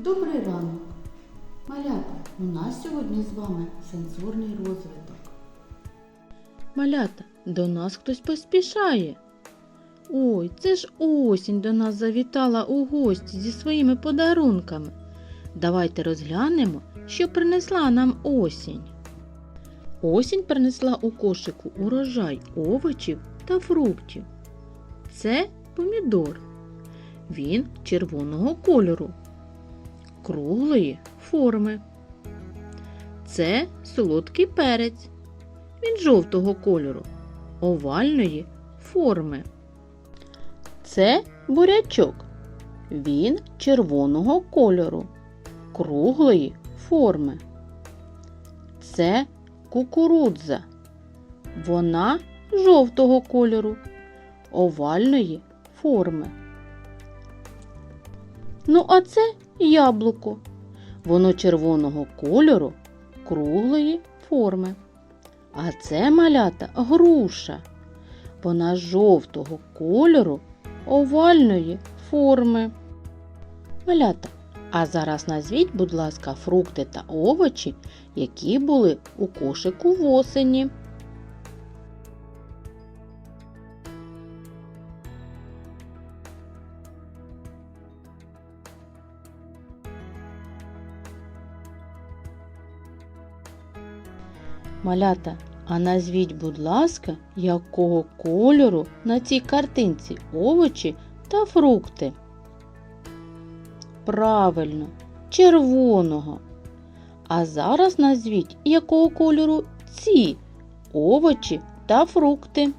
Добрий ранок. Малята, у нас сьогодні з вами сенсорний розвиток. Малята, до нас хтось поспішає. Ой, це ж осінь до нас завітала у гості зі своїми подарунками. Давайте розглянемо, що принесла нам осінь. Осінь принесла у кошику урожай овочів та фруктів. Це помідор. Він червоного кольору, круглої форми. Це солодкий перець. Він жовтого кольору, овальної форми. Це бурячок. Він червоного кольору, круглої форми. Це кукурудза. Вона жовтого кольору, овальної форми. Ну, а це яблуко. Воно червоного кольору, круглої форми. А це малята груша. Вона жовтого кольору овальної форми. Малята, а зараз назвіть, будь ласка, фрукти та овочі, які були у кошику восені. Малята, а назвіть, будь ласка, якого кольору на цій картинці овочі та фрукти? Правильно, червоного. А зараз назвіть, якого кольору ці овочі та фрукти.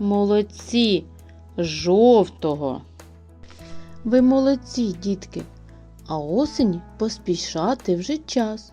Молодці, жовтого. Ви молодці, дітки, а осені поспішати вже час.